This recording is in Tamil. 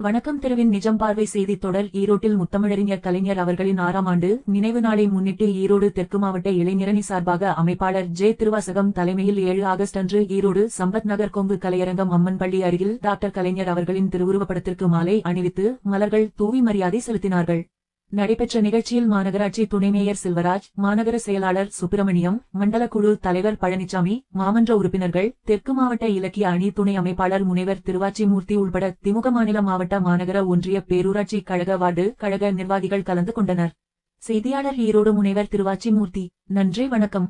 வணக்கம் தெருவின் நிஜம் பார்வை செய்தி தொடர் ஈரோட்டில் முத்தமிழறிஞர் கலைஞர் அவர்களின் ஆறாம் ஆண்டு நினைவு நாளை முன்னிட்டு ஈரோடு தெற்கு மாவட்ட இளைஞரணி சார்பாக அமைப்பாளர் ஜே திருவாசகம் தலைமையில் ஏழு ஆகஸ்ட் அன்று ஈரோடு சம்பத் நகர் கொங்கு கலையரங்கம் அம்மன் பள்ளி அருகில் டாக்டர் கலைஞர் அவர்களின் திருவுருவப்படத்திற்கு மாலை அணிவித்து மலர்கள் தூவி மரியாதை செலுத்தினார்கள். நடைபெற்ற நிகழ்ச்சியில் மாநகராட்சி துணை மேயர் செல்வராஜ் மாநகர செயலாளர் சுப்பிரமணியம் மண்டல குழு தலைவர் பழனிசாமி மாமன்ற உறுப்பினர்கள் தெற்கு மாவட்ட இலக்கிய அணி துணை அமைப்பாளர் முனைவர் திருவாச்சிமூர்த்தி உள்பட திமுக மாநில மாவட்ட மாநகர ஒன்றிய பேரூராட்சி கழக வார்டு கழக நிர்வாகிகள் கலந்து கொண்டனர். செய்தியாளர் ஈரோடு முனைவர் திருவாச்சிமூர்த்தி. நன்றி வணக்கம்.